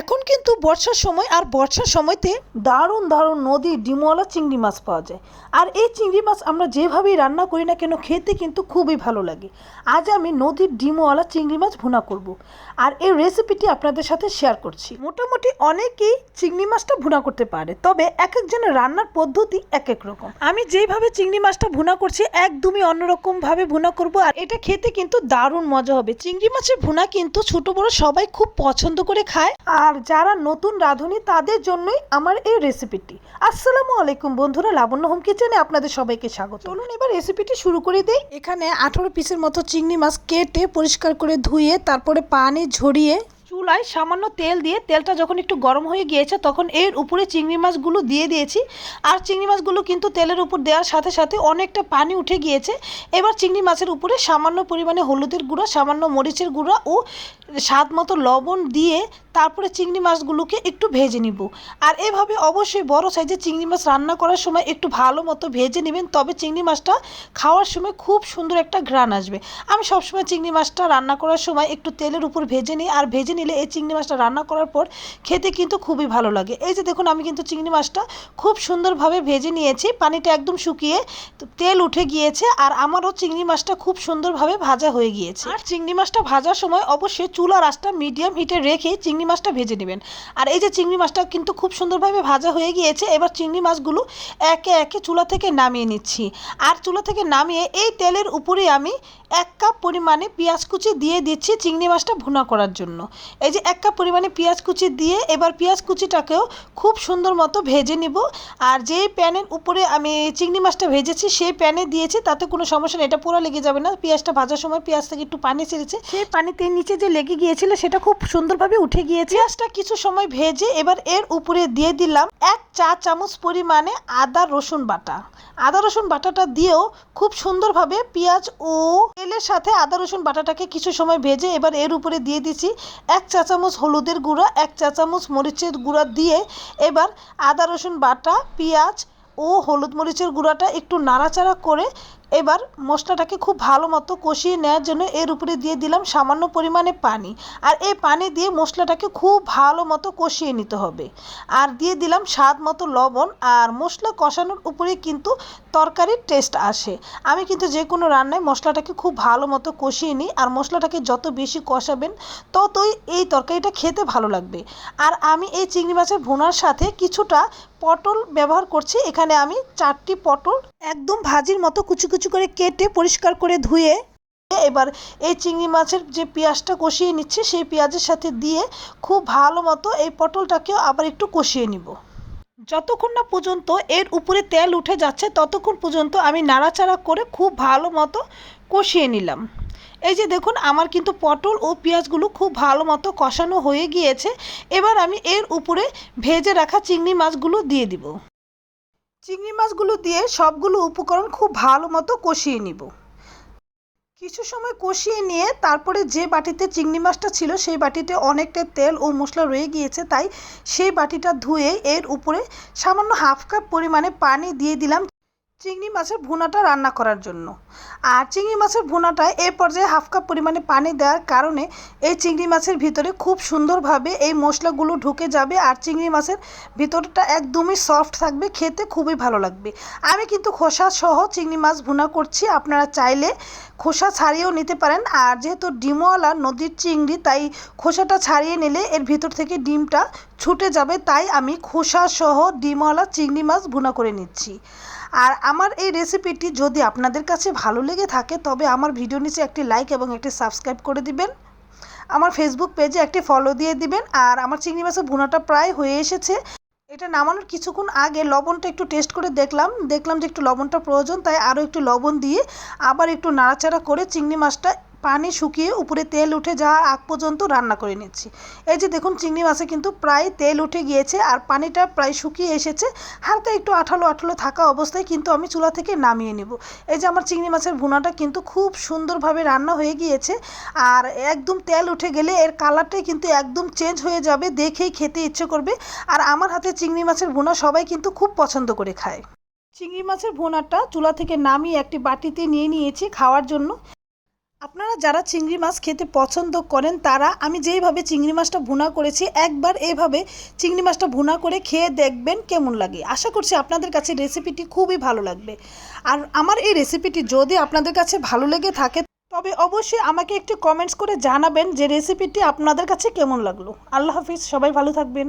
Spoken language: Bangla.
এখন কিন্তু বর্ষার সময় আর বর্ষার সময়তে দারুণ দারুণ নদীর ডিমওয়ালা, চিংড়ি মাছ পাওয়া যায়। আর এই চিংড়ি মাছ আমরা যেভাবেই রান্না করি না কেন, খেতে কিন্তু খুবই ভালো লাগে। আজ আমি নদীর ডিমওয়ালা চিংড়ি মাছ ভুনা করব। আর এই রেসিপিটি আপনাদের সাথে শেয়ার করছি। মোটামুটি অনেকেই চিংড়ি মাছটা ভুনা করতে পারে, তবে এক একজনের রান্নার পদ্ধতি এক এক রকম। আমি যেভাবে চিংড়ি মাছটা ভুনা করছি, একদমই অন্যরকম ভাবে ভুনা করব আর এটা খেতে কিন্তু দারুণ মজা হবে। চিংড়ি মাছের ভুনা কিন্তু ছোট বড় সবাই খুব পছন্দ করে খায়। আর যারা নতুন রাঁধুনি, তাদের জন্যই আমার এই রেসিপিটি আসসালামু আলাইকুম বন্ধুরা, লাবণ্য হোম কিচেনে আপনাদের সবাইকে স্বাগত। চলুন এবার রেসিপিটি শুরু করে দিই। এখানে আঠারো পিসের মতো চিংড়ি মাছ কেটে পরিষ্কার করে ধুয়ে, তারপরে পানি ঝরিয়ে চুলায় সামান্য তেল দিয়ে, তেলটা যখন একটু গরম হয়ে গিয়েছে, তখন এর উপরে চিংড়ি মাছগুলো দিয়ে দিয়েছি। আর চিংড়ি মাছগুলো কিন্তু তেলের উপর দেওয়ার সাথে সাথে অনেকটা পানি উঠে গিয়েছে। এবার চিংড়ি মাছের উপরে সামান্য পরিমাণে হলুদের গুঁড়া, সামান্য মরিচের গুঁড়া ও স্বাদ মতো লবণ দিয়ে তারপরে চিংড়ি মাছগুলোকে একটু ভেজে নিব। আর এভাবে অবশ্যই বড় সাইজের চিংড়ি মাছ রান্না করার সময় একটু ভালো মতো ভেজে নেবেন, তবে চিংড়ি মাছটা খাওয়ার সময় খুব সুন্দর একটা ঘ্রাণ আসবে। আমি সবসময় চিংড়ি মাছটা রান্না করার সময় একটু তেলের উপর ভেজে নিই, আর ভেজে নিলে এই চিংড়ি মাছটা রান্না করার পর খেতে কিন্তু খুবই ভালো লাগে। এই যে দেখুন, আমি কিন্তু চিংড়ি মাছটা খুব সুন্দরভাবে ভেজে নিয়েছি, পানিটা একদম শুকিয়ে তেল উঠে গিয়েছে, আর আমারও চিংড়ি মাছটা খুব সুন্দরভাবে ভাজা হয়ে গিয়েছে। আর চিংড়ি মাছটা ভাজার সময় অবশ্যই চুলা রাসটা মিডিয়াম হিটে রেখে চিংড়ি মাছটা ভেজে নেবেন। আর এই যে চিংড়ি মাছটা কিন্তু খুব সুন্দরভাবে ভাজা হয়ে গিয়েছে, এবার চিংড়ি মাছগুলো একে একে চুলা থেকে নামিয়ে নিচ্ছি। আর চুলা থেকে নামিয়ে এই তেলের উপরে আমি এক কাপ পরিমাণে পেঁয়াজ কুচি দিয়ে দিচ্ছি চিংড়ি মাছটা ভুনা করার জন্য। এই যে এক কাপ পরিমাণে পেঁয়াজ কুচি দিয়ে এবার পেঁয়াজ কুচিটাকেও খুব সুন্দর মতো ভেজে নিব। আর যেই প্যানের উপরে আমি চিংড়ি মাছটা ভেজেছি, সেই প্যানে দিয়েছি, তাতে কোনো সমস্যা নেই, এটা পুরো লেগে যাবে না। পেঁয়াজটা ভাজার সময় পেঁয়াজ থেকে একটু পানি ছেড়েছে। সেই পানিতে নিচে যে লেগে গিয়েছিল, সেটা খুব সুন্দরভাবে উঠে গিয়েছে পেঁয়াজটা কিছু সময় ভেজে এবার এর উপরে দিয়ে দিলাম এক চা চামচ পরিমাণে আদা রসুন বাটা। আদা রসুন বাটাটা দিয়েও খুব সুন্দরভাবে পেঁয়াজ ও তেলের সাথে আদা রসুন বাটাটাকে কিছু সময় ভেজে এবার এর উপরে দিয়ে দিচ্ছি এক চা চামচ হলুদের গুঁড়া, এক চা চামচ মরিচের গুঁড়া দিয়ে এবার আদা রসুন বাটা, পেঁয়াজ ও হলুদ মরিচের গুঁড়াটা একটু নাড়াচাড়া করে এবার মশলাটাকে খুব ভালো মতো কষিয়ে নেওয়ার জন্য এর উপরে দিয়ে দিলাম সামান্য পরিমাণে পানি। আর এই পানি দিয়ে মশলাটাকে খুব ভালো মতো কষিয়ে নিতে হবে। আর দিয়ে দিলাম স্বাদ মতো লবণ। আর মশলা কষানোর উপরে কিন্তু তরকারির টেস্ট আসে। আমি কিন্তু যে কোনো রান্নায় মশলাটাকে খুব ভালো মতো কষিয়ে নিই। আর মশলাটাকে যত বেশি কষাবেন, ততই এই তরকারিটা খেতে ভালো লাগবে। আর আমি এই চিংড়ি মাছের ভুনার সাথে কিছুটা পটল ব্যবহার করছি। এখানে আমি চারটি পটল একদম ভাজির মতো কুচি কুচি করে কেটে পরিষ্কার করে ধুয়ে এবার এই চিংড়ি মাছের যে পেঁয়াজটা কষিয়ে নিচ্ছে, সেই পেঁয়াজের সাথে দিয়ে খুব ভালো মতো এই পটলটাকেও আবার একটু কষিয়ে নিব। যতক্ষণ না পর্যন্ত এর উপরে তেল উঠে যাচ্ছে, ততক্ষণ পর্যন্ত আমি নাড়াচাড়া করে খুব ভালো মতো কষিয়ে নিলাম। এই যে দেখুন, আমার কিন্তু পটল ও পেঁয়াজগুলো খুব ভালো মতো কষানো হয়ে গিয়েছে। এবার আমি এর উপরে ভেজে রাখা চিংড়ি মাছগুলো দিয়ে দিব। চিংড়ি মাছগুলো দিয়ে সবগুলো উপকরণ খুব ভালো মতো কষিয়ে নিব। কিছু সময় কষিয়ে নিয়ে তারপরে যে বাটিতে চিংড়ি মাছটা ছিল সেই বাটিতে অনেকটা তেল ও মশলা রয়ে গিয়েছে, তাই সেই বাটিটা ধুয়ে এর উপরে সামান্য হাফ কাপ পরিমাণে পানি দিয়ে দিলাম। চিংড়ি মাছের ভুনাটা রান্না করার জন্য। আর চিংড়ি মাছের ভুনাটায় এ পর্যায়ে হাফ কাপ পরিমাণে পানি দেওয়ার কারণে এই চিংড়ি মাছের ভিতরে খুব সুন্দরভাবে এই মশলাগুলো ঢুকে যাবে আর চিংড়ি মাছের ভিতরটা একদমই সফট থাকবে, খেতে খুবই ভালো লাগবে। আমি কিন্তু খোসা সহ চিংড়ি মাছ ভুনা করছি, আপনারা চাইলে খোসা ছাড়িয়েও নিতে পারেন। আর যেহেতু ডিমওয়ালা নদীর চিংড়ি, তাই খোসাটা ছাড়িয়ে নিলে এর ভিতর থেকে ডিমটা ছুটে যাবে, তাই আমি খোসা সহ ডিমওয়ালা চিংড়ি মাছ ভুনা করে নিচ্ছি। আর আমার এই রেসিপিটি যদি আপনাদের কাছে ভালো লেগে থাকে, তবে আমার ভিডিও নিচে একটি লাইক এবং একটি সাবস্ক্রাইব করে দিবেন। আমার ফেসবুক পেজে একটি ফলো দিয়ে দিবেন। আর আমার চিংড়ি মাছের ভুনাটা প্রায় হয়ে এসেছে। এটা নামানোর কিছুক্ষণ আগে লবণটা একটু টেস্ট করে দেখলাম। দেখলাম যে একটু লবণটা প্রয়োজন, তাই আরও একটু লবণ দিয়ে আবার একটু নাড়াচাড়া করে চিংড়ি মাছটা পানি শুকিয়ে উপরে তেল উঠে যাওয়ার আগ পর্যন্ত রান্না করে নিচ্ছি। এই যে দেখুন, চিংড়ি মাছে কিন্তু প্রায় তেল উঠে গিয়েছে আর পানিটা প্রায় শুকিয়ে এসেছে। হালকা একটু আঠালো আঠালো থাকা অবস্থায় কিন্তু আমি চুলা থেকে নামিয়ে নেব। এই যে আমার চিংড়ি মাছের ভুনাটা কিন্তু খুব সুন্দরভাবে রান্না হয়ে গিয়েছে আর একদম তেল উঠে গেলে এর কালারটাই কিন্তু একদম চেঞ্জ হয়ে যাবে, দেখেই খেতে ইচ্ছে করবে। আর আমার হাতে চিংড়ি মাছের ভুনা সবাই কিন্তু খুব পছন্দ করে খায়। চিংড়ি মাছের ভুনাটা চুলা থেকে নামিয়ে একটি বাটিতে নিয়ে নিয়েছি খাওয়ার জন্য। আপনারা যারা চিংড়ি মাছ খেতে পছন্দ করেন, তারা আমি যেইভাবে চিংড়ি মাছটা ভুনা করেছি, একবার এভাবে চিংড়ি মাছটা ভুনা করে খেয়ে দেখবেন কেমন লাগে। আশা করছি আপনাদের কাছে রেসিপিটি খুবই ভালো লাগবে। আর আমার এই রেসিপিটি যদি আপনাদের কাছে ভালো লেগে থাকে, তবে অবশ্যই আমাকে একটু কমেন্টস করে জানাবেন যে রেসিপিটি আপনাদের কাছে কেমন লাগল। আল্লাহ হাফিজ, সবাই ভালো থাকবেন।